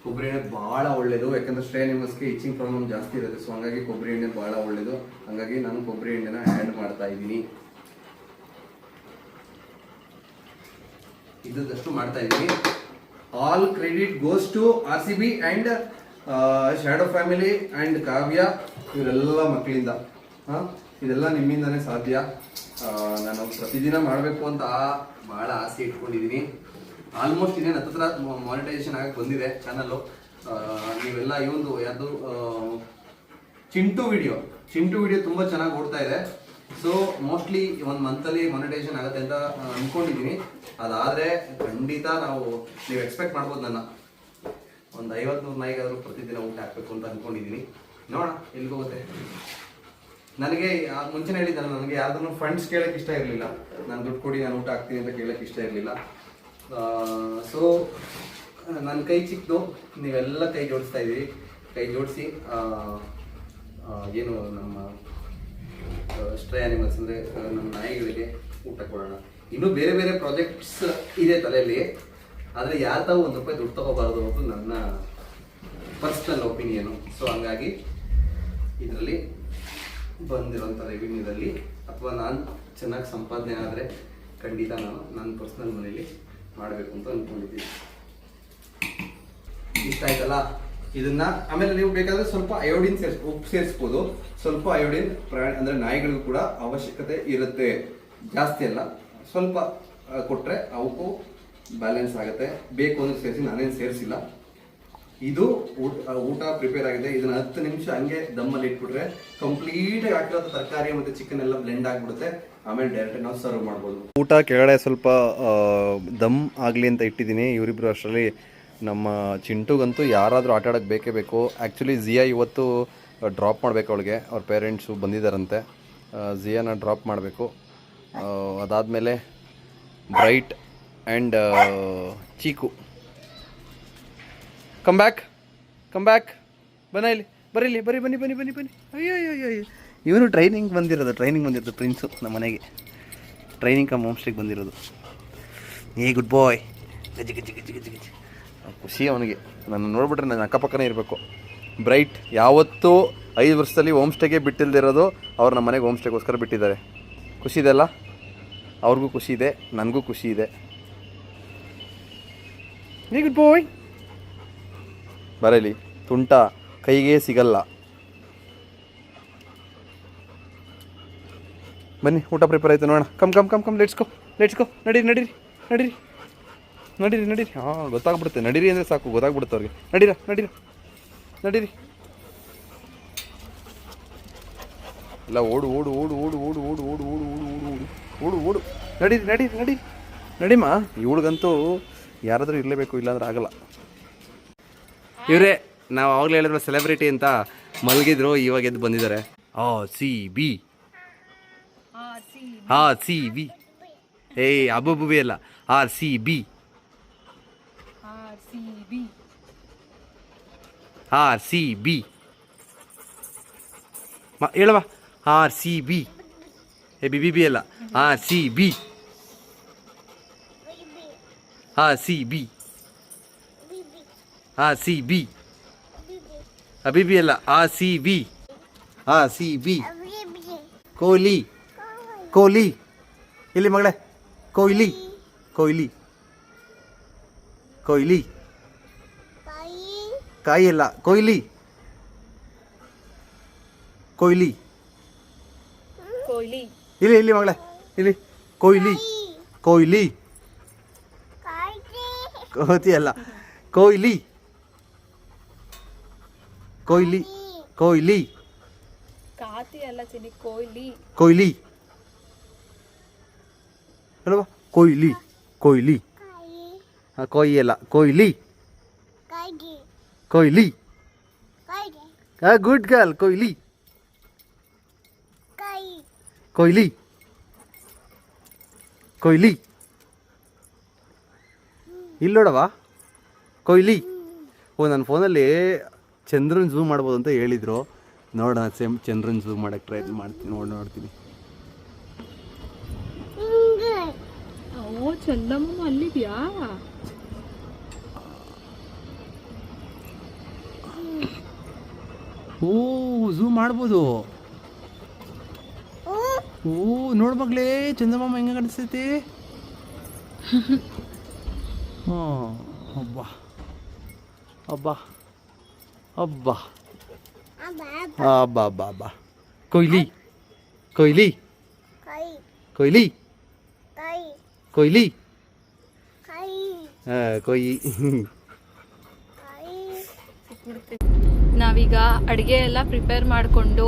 ಕೊಬ್ಬರಿ ಎಣ್ಣೆ ಭಾಳ ಒಳ್ಳೇದು. ಯಾಕಂದ್ರೆ ಸ್ಟ್ರೇ ನಿಮಸ್ಗೆ ಇಚಿಂಗ್ ಪ್ರಾಬ್ಲಮ್ ಜಾಸ್ತಿ ಇರುತ್ತೆ. ಸೊ ಹಂಗಾಗಿ ಕೊಬ್ಬರಿ ಎಣ್ಣೆ ಭಾಳ ಒಳ್ಳೇದು. ಹಂಗಾಗಿ ನಾನು ಕೊಬ್ಬರಿ ಎಣ್ಣೆನ ಆ್ಯಡ್ ಮಾಡ್ತಾ ಇದ್ದೀನಿ. ಇದ್ದಷ್ಟು ಮಾಡ್ತಾ ಇದ್ದೀನಿ. All credit goes to R C B and Shadow family and Kavya ಇವರೆಲ್ಲ ಮಕ್ಕಳಿಂದ. ಹಾಂ? ಇದೆಲ್ಲ ನಿಮ್ಮಿಂದನೇ ಸಾಧ್ಯ. ನಾನು ಪ್ರತಿದಿನ ಮಾಡಬೇಕು ಅಂತ ಭಾಳ ಆಸೆ ಇಟ್ಕೊಂಡಿದ್ದೀನಿ ಆಲ್ಮೋಸ್ಟ್ ಇನ್ನೇನು ಹತ್ರ ಮಾನಿಟೈಸೇಷನ್ ಆಗಕ್ಕೆ ಬಂದಿದೆ ಚಾನಲ್ಲು ನೀವೆಲ್ಲ ಈ ಒಂದು ಯಾವುದು ಚಿಂಟು ವಿಡಿಯೋ ಚಿಂಟು ವಿಡಿಯೋ ತುಂಬ ಚೆನ್ನಾಗಿ ಓಡ್ತಾ ಇದೆ. ಸೊ ಮೋಸ್ಟ್ಲಿ ಒಂದು ಮಂತಲ್ಲಿ ಮಾನಿಟೈಸೇಷನ್ ಆಗುತ್ತೆ ಅಂತ ಅಂದ್ಕೊಂಡಿದ್ದೀನಿ ಅದಾದರೆ ಖಂಡಿತ ನಾವು, ನೀವು ಎಕ್ಸ್ಪೆಕ್ಟ್ ಮಾಡ್ಬೋದು ನನ್ನ. ಒಂದು ಐವತ್ತು ನೂರು ನಾಯಿಗಾದರೂ ಪ್ರತಿದಿನ ಊಟ ಹಾಕಬೇಕು ಅಂತ ಅಂದ್ಕೊಂಡಿದ್ದೀನಿ ನೋಡೋಣ, ಎಲ್ಲಿಗೆ ಹೋಗುತ್ತೆ? ನನಗೆ ಮುಂಚೆ ಮುಂಚೆನೇ ನಾನು ನನಗೆ ಯಾವ್ದನ್ನು ಫಂಡ್ಸ್ ಕೇಳಕ್ಕೆ ಇಷ್ಟ ಇರಲಿಲ್ಲ. ನಾನು ದುಡ್ಡು ಕೊಡಿ, ನಾನು ಊಟ ಹಾಕ್ತೀನಿ ಅಂತ ಕೇಳಕ್ಕೆ ಇಷ್ಟ ಇರಲಿಲ್ಲ. ಸೊ ನನ್ನ ಕೈ ಚಿಕ್ಕದು ನೀವೆಲ್ಲ ಕೈ ಜೋಡಿಸ್ತಾ ಇದ್ದೀರಿ. ಕೈ ಜೋಡಿಸಿ ಏನು ನಮ್ಮ ಸ್ಟ್ರೇ ಆನಿಮಲ್ಸ್ ಅಂದರೆ ನಮ್ಮ ನಾಯಿಗಳಿಗೆ ಊಟ ಕೊಡೋಣ. ಇನ್ನೂ ಬೇರೆ ಬೇರೆ ಪ್ರಾಜೆಕ್ಟ್ಸ್ ಇದೆ ತಲೆಯಲ್ಲಿ. ಆದರೆ ಯಾರ ತಾವು ಒಂದು ರೂಪಾಯಿ ದುಡ್ಡು ತಗೋಬಾರದು ಅನ್ನೋದು ನನ್ನ ಪರ್ಸ್ನಲ್ ಒಪಿನಿಯನು ಸೊ ಹಂಗಾಗಿ, ಇದರಲ್ಲಿ ಬಂದಿರೋಂಥ ರೆವಿನ್ಯೂದಲ್ಲಿ ಅಥವಾ ನಾನು ಚೆನ್ನಾಗಿ ಸಂಪಾದನೆ ಆದರೆ ಖಂಡಿತ ನಾನು ನನ್ನ ಪರ್ಸ್ನಲ್ ಮನೇಲಿ ಮಾಡಬೇಕು ಅಂತ ಅಂದ್ಕೊಂಡಿದ್ದೀನಿ ಇಷ್ಟ ಆಯ್ತಲ್ಲ? ಇದನ್ನ ಆಮೇಲೆ ನೀವು ಬೇಕಾದ್ರೆ ಸ್ವಲ್ಪ ಅಯೋಡಿನ್ ಸೇರ್ಸ್, ಉಪ್ಪು ಸೇರಿಸ್ಬೋದು. ಸ್ವಲ್ಪ ಅಯೋಡಿನ್ ಪ್ರಾಣಿ, ಅಂದ್ರೆ ನಾಯಿಗಳಿಗೂ ಕೂಡ ಅವಶ್ಯಕತೆ ಇರುತ್ತೆ. ಜಾಸ್ತಿ ಅಲ್ಲ. ಸ್ವಲ್ಪ ಕೊಟ್ಟರೆ ಅವಕ್ಕೂ ಬ್ಯಾಲೆನ್ಸ್ ಆಗುತ್ತೆ. ಬೇಕು ಅಂದ್ರೆ ಸೇರಿಸಿ, ನಾನೇನು ಸೇರಿಸಿಲ್ಲ. ಇದು ಊಟ ಪ್ರಿಪೇರ್ ಆಗಿದೆ. ಇದನ್ನ ಹತ್ತು ನಿಮಿಷ ಹಂಗೆ ದಮ್ಮಲ್ಲಿ ಇಟ್ಬಿಟ್ರೆ ಕಂಪ್ಲೀಟ್ ಹಾಕಿರೋ ತರಕಾರಿ ಮತ್ತೆ ಚಿಕನ್ ಎಲ್ಲ ಬ್ಲೆಂಡ್ ಆಗಿಬಿಡುತ್ತೆ. ಆಮೇಲೆ ಡೈರೆಕ್ಟ್ ನಾವು ಸರ್ವ್ ಮಾಡ್ಬೋದು. ಊಟ ಕೆಳಗಡೆ ಸ್ವಲ್ಪ ದಮ್ ಆಗಲಿ ಅಂತ ಇಟ್ಟಿದ್ದೀನಿ. ಇವರಿಬ್ರು ಅಷ್ಟರಲ್ಲಿ ನಮ್ಮ ಚಿಂಟುಗಂತೂ ಯಾರಾದರೂ ಆಟ ಆಡೋಕ್ಕೆ ಬೇಕೇ ಬೇಕು. ಆ್ಯಕ್ಚುಲಿ ಜಿಯಾ ಇವತ್ತು ಡ್ರಾಪ್ ಮಾಡಬೇಕು ಅವಳಿಗೆ. ಅವ್ರ ಪೇರೆಂಟ್ಸು ಬಂದಿದ್ದಾರಂತೆ. ಝಿಯಾನ ಜಿಯಾನ ಡ್ರಾಪ್ ಮಾಡಬೇಕು. ಅದಾದಮೇಲೆ Bright and Cheeku. Come back come back ಬನ್ನ ಇಲ್ಲಿ. ಬರೀಲಿ ಇಲ್ಲಿ. ಬನ್ನಿ ಬನ್ನಿ ಬನ್ನಿ ಬನ್ನಿ. ಅಯ್ಯೋ ಅಯ್ಯೋ ಅಯ್ಯೋ ಇವನು ಟ್ರೈನಿಂಗ್ ಬಂದಿರೋದು ಟ್ರೈನಿಂಗ್ ಬಂದಿರೋದು ಪ್ರಿನ್ಸು ನಮ್ಮ ಮನೆಗೆ. ಟ್ರೈನಿಂಗ್ ಕಮ್ ಹೋಮ್ ಸ್ಟೇಗೆ ಬಂದಿರೋದು. ಏ ಗುಡ್ ಬಾಯ್ ಗಜ್ಜಿ ಗಜ್ಜಿ ಗಜ್ಜಿ ಗಜ್ಜಿ ಗಜ್ಜಿ ಖುಷಿ ಅವನಿಗೆ. ನಾನು ನೋಡ್ಬಿಟ್ರೆ ನನ್ನ ಅಕ್ಕಪಕ್ಕನೇ ಇರಬೇಕು. ಬ್ರೈಟ್ ಯಾವತ್ತೂ ಐದು ವರ್ಷದಲ್ಲಿ ಹೋಮ್ ಸ್ಟೇಗೆ ಬಿಟ್ಟಿಲ್ದಿರೋದು ಅವ್ರು ನಮ್ಮ ಮನೆಗೆ ಹೋಮ್ ಸ್ಟೇಗೋಸ್ಕರ ಬಿಟ್ಟಿದ್ದಾರೆ. ಖುಷಿ ಇದೆ ಅಲ್ಲ? ಅವ್ರಿಗೂ ಖುಷಿ ಇದೆ ನನಗೂ ಖುಷಿ ಇದೆ. ಗುಡ್ ಬಾಯ್ ಬರಲಿ ತುಂಟ ಕೈಗೆ ಸಿಗಲ್ಲ ಬನ್ನಿ ಊಟ ಪ್ರಿಪೇರ್ ಆಯ್ತು ನೋಡೋಣ come come come come let's let's go let's go ನಡೀರಿ ನಡೀರಿ ನಡೀರಿ ನಡೀರಿ ನಡೀರಿ ಹಾಂ ಗೊತ್ತಾಗ್ಬಿಡುತ್ತೆ ನಡೀರಿ ಅಂದರೆ ಸಾಕು ಗೊತ್ತಾಗ್ಬಿಡುತ್ತೆ ಅವ್ರಿಗೆ ನಡೀರ ನಡೀರ ನಡೀರಿ ಇಲ್ಲ ಓಡು ಓಡು ಓಡು ಓಡು ಓಡು ಓಡು ಓಡು ಓಡು ಓಡು ಓಡು ಓಡು ಓಡು ಓಡು ನಡೀರಿ ನಡೀರಿ ನಡೀರಿ ನಡಿಮ್ಮ ಇವಳಿಗಂತೂ ಯಾರಾದರೂ ಇರಲೇಬೇಕು ಇಲ್ಲಾಂದ್ರೆ ಆಗಲ್ಲ ಇವರೇ ನಾವು ಆವಾಗಲೇ ಹೇಳಿದ್ರು ಸೆಲೆಬ್ರಿಟಿ ಅಂತ ಮಲಗಿದ್ರು ಇವಾಗ ಎದ್ದು ಬಂದಿದ್ದಾರೆ ಆ ಸಿ ಬಿ. ಆ ಸಿ ಬಿ. ಏ ಅಬ್ಬುಬಿ ಅಲ್ಲ. R C B. R C B. R C B. ಹೇಳವ R C B. ಏ ಬಿ ಬಿ ಬಿ ಅಲ್ಲ. R C B. R C B. R C B ಅಬಿಬಿ ಅಲ್ಲ ಆ ಸಿ ಬಿ ಆ ಸಿ ಬಿ ಕೊಹ್ಲಿ. ಕೊಹ್ಲಿ. ಇಲ್ಲಿ ಮಗಳೇ ಕೊಹ್ಲಿ. ಕೊಹ್ಲಿ. ಕೊಹ್ಲಿ. ಕಾಯಿ ಅಲ್ಲ ಕೊಹ್ಲಿ. ಕೊಹ್ಲಿ. ಕೊಹ್ಲಿ. ಇಲ್ಲಿ ಇಲ್ಲಿ ಮಗಳೇ ಇಲ್ಲಿ. ಕೊಹ್ಲಿ. ಕೊಹ್ಲಿ. ಕೋತಿ ಅಲ್ಲ ಕೊಹ್ಲಿ. ಕೊಯ್ಲಿ ಕೊಯ್ಲಿ ಕಾತಿ ಅಲ್ಲ ಚಿನಿ ಕೊಯ್ಲಿ ಕೊಯ್ಲಿ ಹೇಳುವ ಕೊಯ್ಲಿ ಕೊಯ್ಲಿ ಕೊಯ್ಲಿ ಅಲ್ಲ ಕೊಯ್ಲಿ ಕೊಯ್ಲಿ ಗುಡ್ ಗರ್ಲ್ ಕೊಯ್ಲಿ ಕೊಯ್ಲಿ ಕೊಯ್ಲಿ ಇಲ್ಲೋಡವಾ ಕೊಯ್ಲಿ ಓ ನನ್ನ ಫೋನಲ್ಲಿ ಚಂದ್ರನ್ ಝೂಮ್ ಮಾಡ್ಬೋದು ಅಂತ ಹೇಳಿದರು. ನೋಡೋಣ ಸೇಮ್ ಚಂದ್ರನ್ ಝೂಮ್ ಮಾಡಕ್ಕೆ ಟ್ರೈ ಮಾಡ್ತೀನಿ ನೋಡಿ ನೋಡ್ತೀನಿ. ಓ ಚಂದಮ್ಮ ಅಲ್ಲಿದ್ಯಾ? ಓ ಝೂಮ್ ಮಾಡ್ಬೋದು. ಓ ನೋಡ್ ಮಗ್ಲೇ ಚಂದಮಾಮ ಹೆಂಗ ಕಾಣಿಸ್ತೈತಿ? ಹಾಂ ಅಬ್ಬಾ. ಅಬ್ಬ. ಅಬ್ಬ. ಅಬ್ಬ ಅಬ್ಬ. ಅಬ್ಬ ಕೊಯ್ಲಿ ಕೊಯ್ಲಿ. ಕೊಯ್ಲಿ. ಕೊಯ್ಲಿ. ಹಾಂ ಕೊಯ್ಯಿ ನಾವೀಗ ಅಡುಗೆ ಎಲ್ಲ ಪ್ರಿಪೇರ್ ಮಾಡಿಕೊಂಡು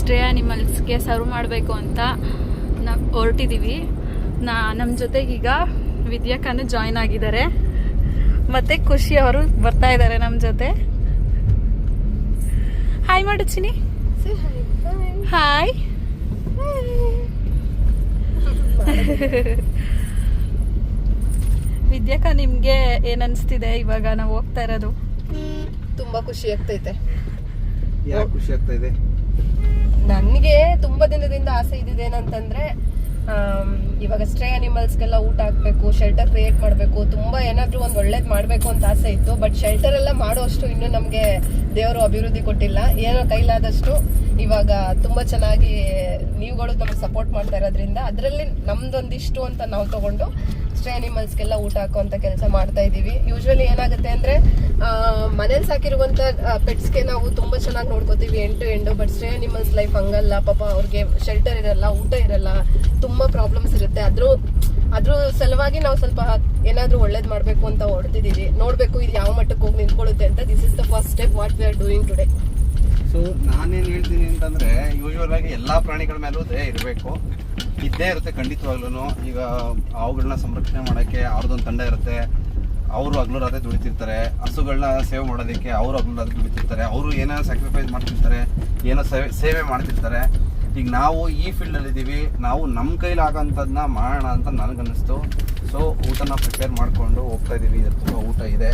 ಸ್ಟ್ರೇ ಆನಿಮಲ್ಸ್ಗೆ ಸರ್ವ್ ಮಾಡಬೇಕು ಅಂತ ನಾವು ಹೊರಟಿದ್ದೀವಿ ನಾ ನಮ್ಮ ಜೊತೆಗೀಗ ವಿದ್ಯಾಕನು ಜಾಯ್ನ್ ಆಗಿದ್ದಾರೆ. ಮತ್ತು ಖುಷಿ ಅವರು ಬರ್ತಾ ಇದ್ದಾರೆ ನಮ್ಮ ಜೊತೆ. ಹಾಯ್ ಮಾಡು ಚಿನಿ ಹಾಯ್ ವಿದ್ಯಾಕ ನಿಮ್ಗೆ ಏನ್ ಅನ್ಸ್ತಿದೆ ಇವಾಗ ನಾವು ಹೋಗ್ತಾ ಇರೋದು? ತುಂಬಾ ಖುಷಿ ಆಗ್ತೈತೆ. ಯಾಕೆ ಖುಷಿ ಆಗ್ತಾ ಇದೆ? ನನಗೆ ತುಂಬಾ ದಿನದಿಂದ ಆಸೆ ಇದ್ದಿದ್ದೇನಂತಂದ್ರೆ ಇವಾಗ ಸ್ಟ್ರೇ ಅನಿಮಲ್ಸ್ಗೆಲ್ಲ ಊಟ ಹಾಕ್ಬೇಕು ಶೆಲ್ಟರ್ ಕ್ರಿಯೇಟ್ ಮಾಡಬೇಕು, ತುಂಬಾ ಏನಾದರೂ ಒಂದು ಒಳ್ಳೇದು ಮಾಡಬೇಕು ಅಂತ ಆಸೆ ಇತ್ತು ಬಟ್ ಶೆಲ್ಟರ್ ಎಲ್ಲ ಮಾಡುವಷ್ಟು ಇನ್ನೂ ನಮಗೆ ದೇವರು ಅಭಿವೃದ್ಧಿ ಕೊಟ್ಟಿಲ್ಲ. ಏನೋ ಕೈಲಾದಷ್ಟು ಇವಾಗ ತುಂಬಾ ಚೆನ್ನಾಗಿ ನೀವುಗಳು ನಮಗೆ ಸಪೋರ್ಟ್ ಮಾಡ್ತಾ ಇರೋದ್ರಿಂದ ಅದರಲ್ಲಿ ನಮ್ದೊಂದಿಷ್ಟು ಅಂತ ನಾವು ತಗೊಂಡು ಸ್ಟ್ರೇ ಅನಿಮಲ್ಸ್ಗೆಲ್ಲ ಊಟ ಹಾಕುವಂಥ ಕೆಲಸ ಮಾಡ್ತಾ ಇದೀವಿ. ಯೂಶ್ವಲಿ ಏನಾಗುತ್ತೆ ಅಂದ್ರೆ ಮನೇಲಿ ಸಾಕಿರುವಂತ ಪೆಟ್ಸ್ಗೆ ನಾವು ತುಂಬಾ ಚೆನ್ನಾಗಿ ನೋಡ್ಕೋತೀವಿ, ಎಂಟು ಎಂಡು ಸ್ಟ್ರೇ ಅನಿಮಲ್ಸ್ ಲೈಫ್ ಹಂಗಲ್ಲ. ಪಾಪ ಅವ್ರಿಗೆ ಶೆಲ್ಟರ್ ಇರಲ್ಲ, ಊಟ ಇರಲ್ಲ, ತುಂಬಾ ಪ್ರಾಬ್ಲಮ್ಸ್ ಇರುತ್ತೆ. ಅದ್ರ ಅದ್ರ ಸಲುವಾಗಿ ನಾವು ಸ್ವಲ್ಪ ಏನಾದ್ರೂ ಒಳ್ಳೇದು ಮಾಡಬೇಕು ಅಂತ ಹೊಡ್ತಿದೀವಿ ನೋಡಬೇಕು ಇದು ಯಾವ ಮಟ್ಟಕ್ಕೆ ಹೋಗಿ ನಿಂತ್ಕೊಳ್ಳುತ್ತೆ ಅಂತ this is the first step what we are doing today so ನಾನೇನು ಹೇಳ್ತೀನಿ ಅಂತಂದ್ರೆ ಯೂಶುವಲ್ ಆಗಿ ಎಲ್ಲಾ ಪ್ರಾಣಿಗಳ ಮೇಲೂ ದಯ ಇರಬೇಕು. ಇದ್ದೇ ಇರುತ್ತೆ ಖಂಡಿತವಾಗ್ಲೂ ಈಗ ಅವುಗಳನ್ನ ಸಂರಕ್ಷಣೆ ಮಾಡೋಕ್ಕೆ ಅವ್ರದ್ದೊಂದು ತಂಡ ಇರುತ್ತೆ. ಅವರು ಹಗ್ಲು ರಾತ್ರಿ ದುಡಿತಿರ್ತಾರೆ ಹಸುಗಳನ್ನ ಸೇವೆ ಮಾಡೋದಕ್ಕೆ ಅವರು ಹಗ್ಲು ರಾತ್ರಿ ದುಡಿತಿರ್ತಾರೆ, ಅವರು ಏನೋ ಸ್ಯಾಕ್ರಿಫೈಸ್ ಮಾಡ್ತಿರ್ತಾರೆ, ಏನೋ ಸೇವೆ ಸೇವೆ ಮಾಡ್ತಿರ್ತಾರೆ. ಈಗ ನಾವು ಈ ಫೀಲ್ಡಲ್ಲಿದ್ದೀವಿ ನಾವು ನಮ್ಮ ಕೈಲಿ ಆಗೋಂಥದ್ದನ್ನ ಮಾಡೋಣ ಅಂತ ನನಗನ್ನಿಸ್ತು. ಸೊ ಊಟನ ಪ್ರಿಪೇರ್ ಮಾಡಿಕೊಂಡು ಹೋಗ್ತಾ ಇದ್ದೀವಿ ಇದ್ರ ತುಂಬ ಊಟ ಇದೆ.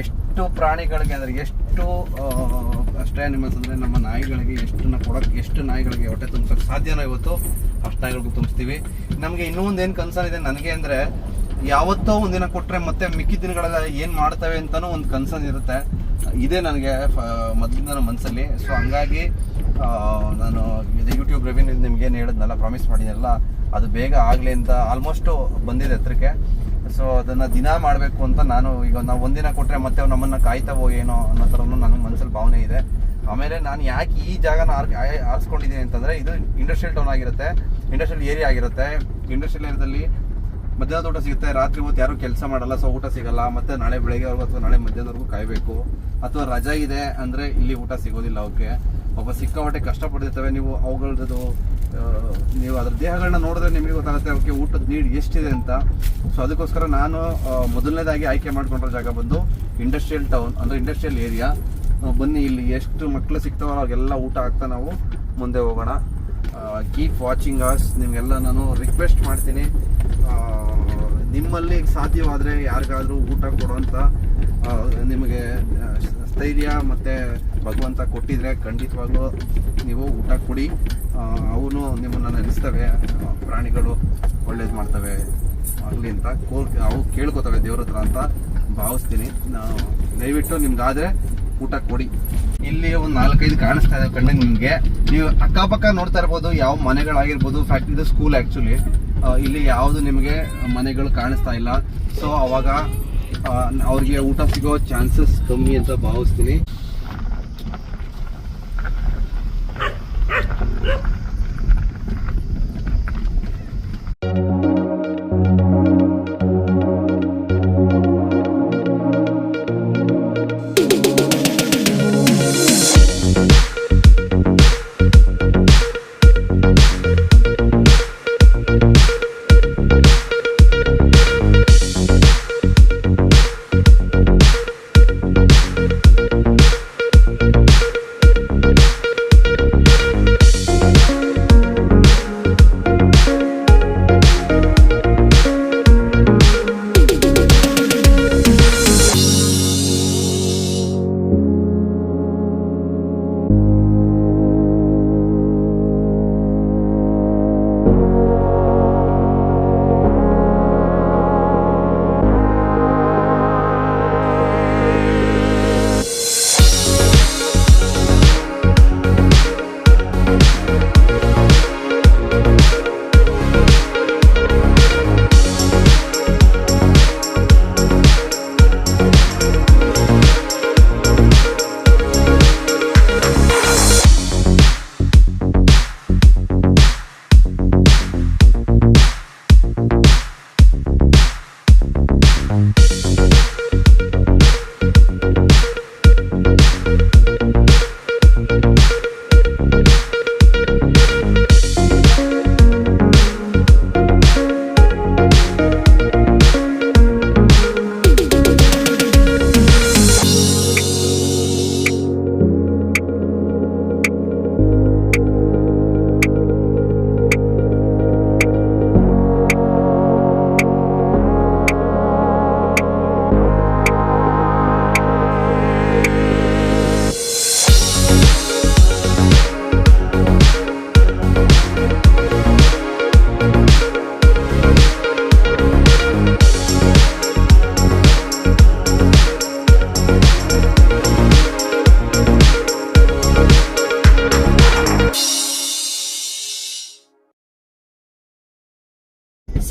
ಎಷ್ಟು ಪ್ರಾಣಿಗಳಿಗೆ ಅಂದರೆ ಎಷ್ಟು ಅಷ್ಟೇ ಅನಿಮಲ್ಸ್ ಅಂದರೆ ನಮ್ಮ ನಾಯಿಗಳಿಗೆ ಎಷ್ಟನ್ನ ಕೊಡೋಕ್ಕೆ ಎಷ್ಟು ನಾಯಿಗಳಿಗೆ ಹೊಟ್ಟೆ ತುಂಬಿಸೋಕ್ಕೆ ಸಾಧ್ಯನೋ ಇವತ್ತು ಅಷ್ಟು ನಾಯಿಗಳಿಗೂ ತುಂಬಿಸ್ತೀವಿ. ನಮಗೆ ಇನ್ನೂ ಒಂದು ಏನು ಕನ್ಸರ್ನ್ ಇದೆ, ನನಗೆ ಅಂದರೆ ಯಾವತ್ತೋ ಒಂದಿನ ಕೊಟ್ಟರೆ ಮತ್ತೆ ಮಿಕ್ಕಿದ ದಿನಗಳೆಲ್ಲ ಏನು ಮಾಡ್ತವೆ ಅಂತಲೂ ಒಂದು ಕನ್ಸರ್ನ್ ಇರುತ್ತೆ. ಇದೇ ನನಗೆ ಮೊದಲಿಂದ ನನ್ನ ಮನಸ್ಸಲ್ಲಿ ಸೊ ಹಂಗಾಗಿ ನಾನು ಇದು ಯೂಟ್ಯೂಬ್ ರೆವಿನ್ಯೂ ನಿಮ್ಗೆ ಏನು ಹೇಳಿದ್ನಲ್ಲ ಪ್ರಾಮಿಸ್ ಮಾಡಿದ್ನಲ್ಲ, ಅದು ಬೇಗ ಆಗಲಿ ಅಂತ ಆಲ್ಮೋಸ್ಟು ಬಂದಿದೆ ಹತ್ರಕ್ಕೆ ಸೊ ಅದನ್ನು ದಿನ ಮಾಡಬೇಕು ಅಂತ ನಾನು ಈಗ ನಾವು ಒಂದಿನ ಕೊಟ್ಟರೆ ಮತ್ತೆ ಅವು ನಮ್ಮನ್ನ ಕಾಯ್ತಾವೋ ಏನೋ ಅನ್ನೋ ಥರನೂ ನನಗೆ ಮನಸ್ಸಲ್ಲಿ ಭಾವನೆ ಇದೆ. ಆಮೇಲೆ ನಾನು ಯಾಕೆ ಈ ಜಾಗನ ಆರ್ ಆರಿಸ್ಕೊಂಡಿದ್ದೀನಿ ಅಂತಂದರೆ ಇದು ಇಂಡಸ್ಟ್ರಿಯಲ್ ಟೌನ್ ಆಗಿರುತ್ತೆ. ಇಂಡಸ್ಟ್ರಿಯಲ್ ಏರಿಯಾ ಆಗಿರುತ್ತೆ. ಇಂಡಸ್ಟ್ರಿಯಲ್ ಏರಿಯಾದಲ್ಲಿ ಮಧ್ಯಾಹ್ನದ ಊಟ ಸಿಗುತ್ತೆ, ರಾತ್ರಿ ಹೊತ್ತು ಯಾರು ಕೆಲಸ ಮಾಡಲ್ಲ, ಸೊ ಊಟ ಸಿಗಲ್ಲ, ಮತ್ತೆ ನಾಳೆ ಬೆಳಗ್ಗೆವರೆಗೂ ಅಥವಾ ನಾಳೆ ಮಧ್ಯಾಹ್ನವರೆಗೂ ಕಾಯಬೇಕು. ಅಥವಾ ರಜಾ ಇದೆ ಅಂದ್ರೆ ಇಲ್ಲಿ ಊಟ ಸಿಗೋದಿಲ್ಲ ಅವಕ್ಕೆ ಒಬ್ಬ ಸಿಕ್ಕಾಪಟ್ಟೆ ಕಷ್ಟಪಟ್ಟಿರ್ತವೆ ನೀವು ಅವುಗಳದ್ದು ನೀವು ಅದ್ರ ದೇಹಗಳನ್ನ ನೋಡಿದ್ರೆ ನಿಮಗೆ ಗೊತ್ತಾಗುತ್ತೆ ಅವಕ್ಕೆ ಊಟದ ನೀಡ್ ಎಷ್ಟಿದೆ ಅಂತ. ಸೊ ಅದಕ್ಕೋಸ್ಕರ ನಾನು ಮೊದಲನೇದಾಗಿ ಆಯ್ಕೆ ಮಾಡ್ಕೊಂಡಿರೋ ಜಾಗ ಬಂದು ಇಂಡಸ್ಟ್ರಿಯಲ್ ಟೌನ್ ಅಂದ್ರೆ ಇಂಡಸ್ಟ್ರಿಯಲ್ ಏರಿಯಾ ಬನ್ನಿ, ಇಲ್ಲಿ ಎಷ್ಟು ಮಕ್ಕಳು ಸಿಗ್ತಾವೋ ಅವಾಗೆಲ್ಲ ಊಟ ಆಗ್ತಾ ನಾವು ಮುಂದೆ ಹೋಗೋಣ. ಕೀಪ್ ವಾಚಿಂಗ್ ಅಸ್ ನಿಮಗೆಲ್ಲ ನಾನು ರಿಕ್ವೆಸ್ಟ್ ಮಾಡ್ತೀನಿ. ನಿಮ್ಮಲ್ಲಿ ಸಾಧ್ಯವಾದರೆ ಯಾರಿಗಾದರೂ ಊಟ ಕೊಡುವಂಥ ನಿಮಗೆ ಸ್ಥೈರ್ಯ ಮತ್ತು ಭಗವಂತ ಕೊಟ್ಟಿದ್ರೆ ಖಂಡಿತವಾಗ್ಲೂ ನೀವು ಊಟ ಕೊಡಿ. ಅವನು ನಿಮ್ಮನ್ನು ನೆನೆಸ್ತವೆ ಪ್ರಾಣಿಗಳು ಒಳ್ಳೇದು ಮಾಡ್ತವೆ. ಆಗಲಿ ಅಂತ ಕೋರ್, ಅವು ಕೇಳ್ಕೊತವೆ ದೇವ್ರ ಹತ್ರ ಅಂತ ಭಾವಿಸ್ತೀನಿ. ದಯವಿಟ್ಟು ನಿಮ್ಗಾದರೆ ಊಟ ಕೊಡಿ. ಇಲ್ಲಿ ಒಂದು ನಾಲ್ಕೈದು ಕಾಣಿಸ್ತಾ ಇದೆ ಕಣ್ಣಿಗೆ ನಿಮಗೆ. ನೀವು ಅಕ್ಕಪಕ್ಕ ನೋಡ್ತಾ ಇರ್ಬೋದು, ಯಾವ ಮನೆಗಳಾಗಿರ್ಬೋದು ಫ್ಯಾಕ್ಟ್ರಿದು ಸ್ಕೂಲ್ ಆ್ಯಕ್ಚುಲಿ ಇಲ್ಲಿ ಯಾವುದು ನಿಮಗೆ ಮನೆಗಳು ಕಾಣಿಸ್ತಾ ಇಲ್ಲ. ಸೊ ಅವಾಗ ಅವ್ರಿಗೆ ಊಟ ಸಿಗೋ ಚಾನ್ಸಸ್ ಕಮ್ಮಿ ಅಂತ ಭಾವಿಸ್ತೀನಿ.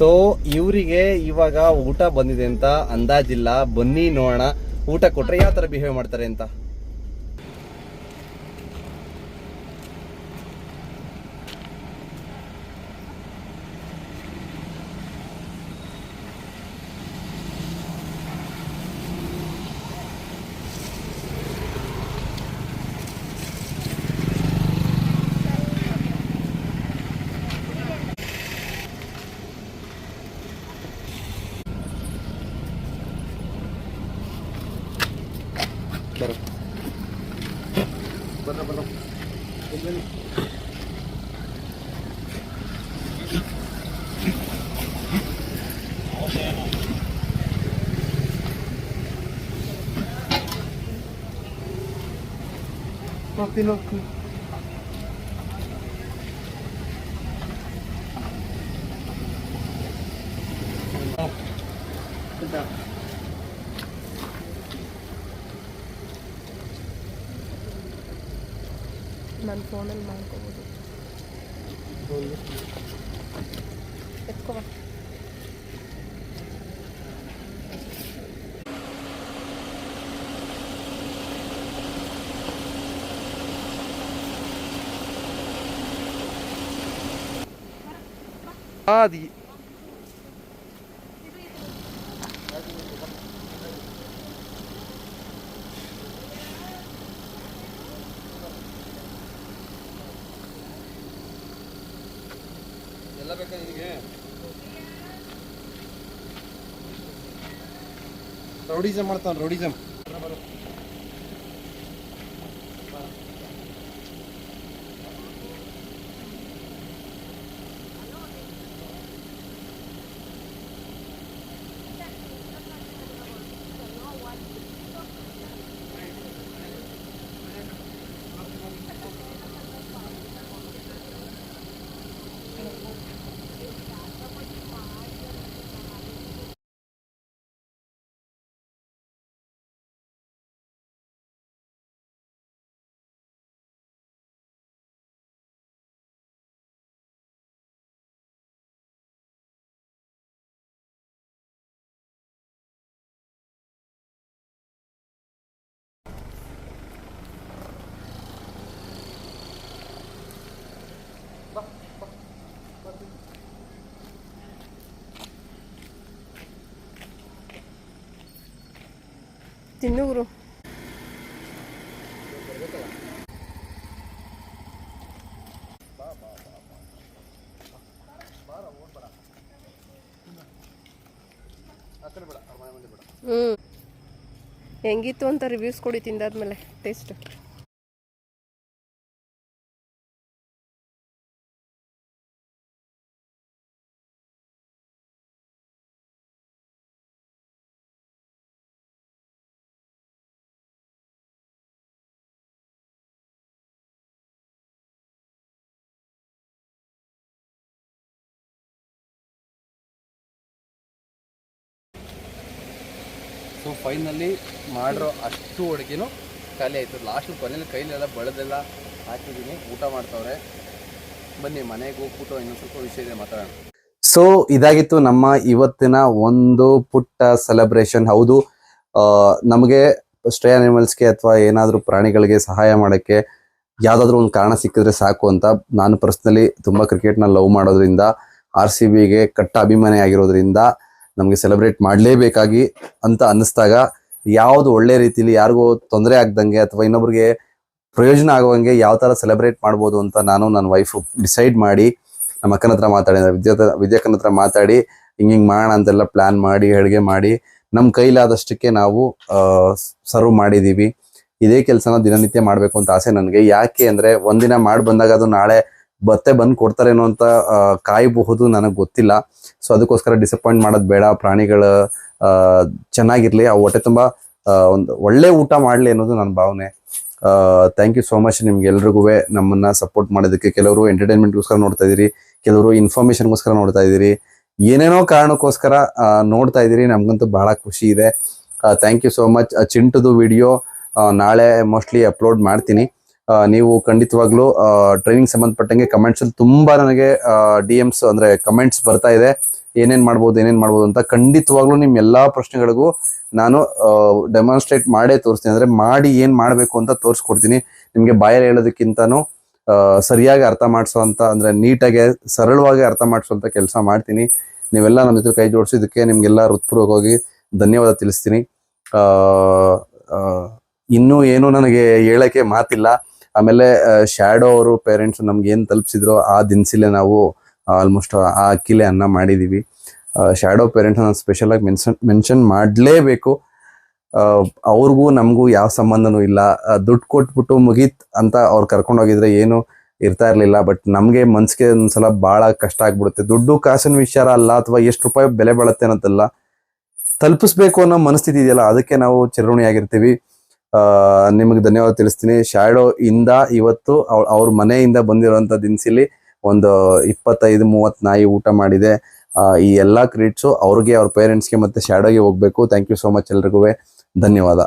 ಸೊ ಇವರಿಗೆ ಇವಾಗ ಊಟ ಬಂದಿದೆ ಅಂತ ಅಂದಾಜಿಲ್ಲ. ಬನ್ನಿ ನೋಡೋಣ. ಊಟ ಕೊಟ್ರೆ ಯಾವ ತರ ಬಿಹೇವ್ ಮಾಡ್ತಾರೆ ಅಂತ? ಹೋಗ್ತೀನಿ ಹೋಗ್ತೀನಿ ನನ್ನ ಫೋನಲ್ಲಿ ಆದಿ. ಎಲ್ಲ ಬೇಕಾ ನಿಮಗೆ ರೌಡಿಸಮ್ ಮಾಡ್ತಾನೆ ರೌಡಿಸಮ್ ತಿನ್ನು ಗುರು ಹ್ಞೂ ಹೆಂಗಿತ್ತು ಅಂತ ರಿವ್ಯೂಸ್ ಕೊಡಿ ತಿಂದಾದ್ಮೇಲೆ ಟೇಸ್ಟ್ ಫೈನಲಿ ಮಾಡಿರೋ ಅಷ್ಟು ಅಡುಗೆನೂ ಖಾಲಿ ಆಯಿತು. ಲಾಸ್ಟ್ ಕೊನೆಯಲ್ಲಿ ಕೈಲೆಲ್ಲ ಬಳದೆಲ್ಲ ಹಾಕಿದ್ದೀನಿ. ಊಟ ಮಾಡ್ತವ್ರೆ. ಬನ್ನಿ, ಮನೆಗೆ ಹೋಗ್ಬಿಟ್ಟು ಇನ್ನೊಂದು ಸ್ವಲ್ಪ ವಿಷಯ ಇದೆ ಮಾತಾಡೋಣ. ಸೊ ಇದಾಗಿತ್ತು ನಮ್ಮ ಇವತ್ತಿನ ಒಂದು ಪುಟ್ಟ ಸೆಲೆಬ್ರೇಷನ್ ಹೌದು ನಮಗೆ ಸ್ಟ್ರೇ ಅನಿಮಲ್ಸ್ಗೆ ಅಥವಾ ಏನಾದರೂ ಪ್ರಾಣಿಗಳಿಗೆ ಸಹಾಯ ಮಾಡೋಕ್ಕೆ ಯಾವುದಾದ್ರೂ ಒಂದು ಕಾರಣ ಸಿಕ್ಕಿದ್ರೆ ಸಾಕು ಅಂತ ನಾನು ಪರ್ಸ್ನಲಿ ತುಂಬ ಕ್ರಿಕೆಟ್ನ ಲವ್ ಮಾಡೋದ್ರಿಂದ ಆರ್ ಸಿ ಬಿಗೆ ಕಟ್ಟ ಅಭಿಮಾನಿ ಆಗಿರೋದ್ರಿಂದ ನಮಗೆ ಸೆಲೆಬ್ರೇಟ್ ಮಾಡಲೇಬೇಕಾಗಿ ಅಂತ ಅನ್ನಿಸ್ದಾಗ ಯಾವುದು ಒಳ್ಳೆ ರೀತಿಲಿ ಯಾರಿಗೂ ತೊಂದರೆ ಆಗ್ದಂಗೆ ಅಥವಾ ಇನ್ನೊಬ್ರಿಗೆ ಪ್ರಯೋಜನ ಆಗುವಂಗೆ ಯಾವ ಥರ ಸೆಲೆಬ್ರೇಟ್ ಮಾಡ್ಬೋದು ಅಂತ ನಾನು ನನ್ನ ವೈಫು ಡಿಸೈಡ್ ಮಾಡಿ ನಮ್ಮ ಅಕ್ಕನ ಹತ್ರ ಮಾತಾಡಿ ವಿದ್ಯಾ ವಿದ್ಯಾಕನ ಹತ್ರ ಮಾತಾಡಿ, ಹಿಂಗೆ ಹಿಂಗೆ ಮಾಡೋಣ ಅಂತೆಲ್ಲ ಪ್ಲ್ಯಾನ್ ಮಾಡಿ, ಅಡುಗೆ ಮಾಡಿ ನಮ್ಮ ಕೈಲಾದಷ್ಟಕ್ಕೆ ನಾವು ಸರ್ವ್ ಮಾಡಿದ್ದೀವಿ ಇದೇ ಕೆಲಸನ ದಿನನಿತ್ಯ ಮಾಡಬೇಕು ಅಂತ ಆಸೆ ನನಗೆ. ಯಾಕೆ ಅಂದರೆ ಒಂದಿನ ಮಾಡಿ ಬಂದಾಗ ಅದು ನಾಳೆ ಬತ್ತೆ ಬಂದು ಕೊಡ್ತಾರೇನೋ ಅಂತ ಕಾಯಬಹುದು ನನಗೆ ಗೊತ್ತಿಲ್ಲ. ಸೊ ಅದಕ್ಕೋಸ್ಕರ ಡಿಸಪಾಯಿಂಟ್ ಮಾಡೋದು ಬೇಡ. ಪ್ರಾಣಿಗಳು ಚೆನ್ನಾಗಿರಲಿ. ಆ ಹೊಟ್ಟೆ ತುಂಬ ಒಂದು ಒಳ್ಳೆ ಊಟ ಮಾಡಲಿ ಅನ್ನೋದು ನನ್ನ ಭಾವನೆ. ಥ್ಯಾಂಕ್ ಯು ಸೋ ಮಚ್ ನಿಮ್ಗೆಲ್ರಿಗೂ ನಮ್ಮನ್ನು ಸಪೋರ್ಟ್ ಮಾಡೋದಕ್ಕೆ ಕೆಲವರು ಎಂಟರ್ಟೈನ್ಮೆಂಟ್ಗೋಸ್ಕರ ನೋಡ್ತಾ ಇದ್ದೀರಿ, ಕೆಲವರು ಇನ್ಫಾರ್ಮೇಷನ್ಗೋಸ್ಕರ ನೋಡ್ತಾ ಇದ್ದೀರಿ. ಏನೇನೋ ಕಾರಣಕ್ಕೋಸ್ಕರ ನೋಡ್ತಾ ಇದ್ದೀರಿ. ನಮಗಂತೂ ಬಹಳ ಖುಷಿ ಇದೆ. ಥ್ಯಾಂಕ್ ಯು ಸೋ ಮಚ್ ಚಿಂಟುದು ವಿಡಿಯೋ ನಾಳೆ ಮೋಸ್ಟ್ಲಿ ಅಪ್ಲೋಡ್ ಮಾಡ್ತೀನಿ. ನೀವು ಖಂಡಿತವಾಗ್ಲೂ ಟ್ರೈನಿಂಗ್ ಸಂಬಂಧಪಟ್ಟಂಗೆ ಕಮೆಂಟ್ಸ್ ಅಲ್ಲಿ ತುಂಬಾ ನನಗೆ ಡಿ ಎಮ್ಸ್ ಅಂದ್ರೆ ಕಮೆಂಟ್ಸ್ ಬರ್ತಾ ಇದೆ. ಏನೇನ್ ಮಾಡ್ಬೋದು ಏನೇನ್ ಮಾಡ್ಬೋದು ಅಂತ ಖಂಡಿತವಾಗ್ಲೂ ನಿಮ್ ಎಲ್ಲಾ ಪ್ರಶ್ನೆಗಳಿಗೂ ನಾನು ಡೆಮಾನ್ಸ್ಟ್ರೇಟ್ ಮಾಡೇ ತೋರಿಸ್ತೀನಿ. ಅಂದ್ರೆ ಮಾಡಿ ಏನ್ ಮಾಡ್ಬೇಕು ಅಂತ ತೋರಿಸ್ಕೊಡ್ತೀನಿ. ನಿಮ್ಗೆ ಬಾಯಲ್ಲಿ ಹೇಳೋದಕ್ಕಿಂತನೂ ಸರಿಯಾಗಿ ಅರ್ಥ ಮಾಡಿಸೋಂತ, ಅಂದ್ರೆ ನೀಟಾಗಿ, ಸರಳವಾಗಿ ಅರ್ಥ ಮಾಡಿಸುವಂತ ಕೆಲಸ ಮಾಡ್ತೀನಿ. ನೀವೆಲ್ಲ ನಮ್ಮ ಜೊತೆ ಕೈ ಜೋಡಿಸಿದ್ದಕ್ಕೆ ನಿಮ್ಗೆಲ್ಲ ಹೃತ್ಪೂರ್ವಕವಾಗಿ ಧನ್ಯವಾದ ತಿಳಿಸ್ತೀನಿ. ಇನ್ನೂ ಏನು ನನಗೆ ಹೇಳಕ್ಕೆ ಮಾತಿಲ್ಲ. ಆಮೇಲೆ ಶ್ಯಾಡೋ ಅವರು ಪೇರೆಂಟ್ಸ್ ನಮ್ಗೆ ಏನ್ ತಲುಪಿಸಿದ್ರು ಆ ದಿನಸಿಲೆ ನಾವು ಆಲ್ಮೋಸ್ಟ್ ಆ ಅಕ್ಕಿಲೆ ಅನ್ನ ಮಾಡಿದೀವಿ. ಶ್ಯಾಡೋ ಪೇರೆಂಟ್ಸ್ ನಾನು ಸ್ಪೆಷಲ್ ಆಗಿ ಮೆನ್ಷನ್ ಮೆನ್ಷನ್ ಮಾಡಲೇಬೇಕು. ಅವ್ರಿಗೂ ನಮಗೂ ಯಾವ ಸಂಬಂಧನೂ ಇಲ್ಲ. ದುಡ್ಡು ಕೊಟ್ಬಿಟ್ಟು ಮುಗೀತ್ ಅಂತ ಅವ್ರು ಕರ್ಕೊಂಡು ಹೋಗಿದ್ರೆ ಏನು ಇರ್ತಾ ಇರಲಿಲ್ಲ. ಬಟ್ ನಮಗೆ ಮನ್ಸಿಗೆ ಒಂದ್ಸಲ ಭಾಳ ಕಷ್ಟ ಆಗ್ಬಿಡುತ್ತೆ. ದುಡ್ಡು ಕಾಸಿನ ವಿಚಾರ ಅಲ್ಲ ಅಥವಾ ಎಷ್ಟು ರೂಪಾಯಿ ಬೆಲೆ ಬಾಳುತ್ತೆ ಅನ್ನೋದಲ್ಲ ತಲುಪಿಸ್ಬೇಕು ಅನ್ನೋ ಮನಸ್ಥಿತಿ ಇದೆಯಲ್ಲ, ಅದಕ್ಕೆ ನಾವು ಚಿರಋಣಿ ಆಗಿರ್ತೀವಿ ಆ ನಿಮಗೆ ಧನ್ಯವಾದ ತಿಳಿಸ್ತೀನಿ. ಶ್ಯಾಡೋ ಇಂದ ಇವತ್ತು ಅವ್ರ ಮನೆಯಿಂದ ಬಂದಿರುವಂತ ದಿನಸಿಲಿ ಒಂದು ಇಪ್ಪತ್ತೈದು ಮೂವತ್ ನಾಯಿ ಊಟ ಮಾಡಿದೆ. ಈ ಎಲ್ಲಾ ಕ್ರೀಟ್ಸು ಅವ್ರಿಗೆ, ಅವ್ರ ಪೇರೆಂಟ್ಸ್ಗೆ ಮತ್ತೆ ಶ್ಯಾಡೋಗೆ ಹೋಗ್ಬೇಕು. ಥ್ಯಾಂಕ್ ಯು ಸೋ ಮಚ್ ಎಲ್ರಿಗೂ. ಧನ್ಯವಾದ.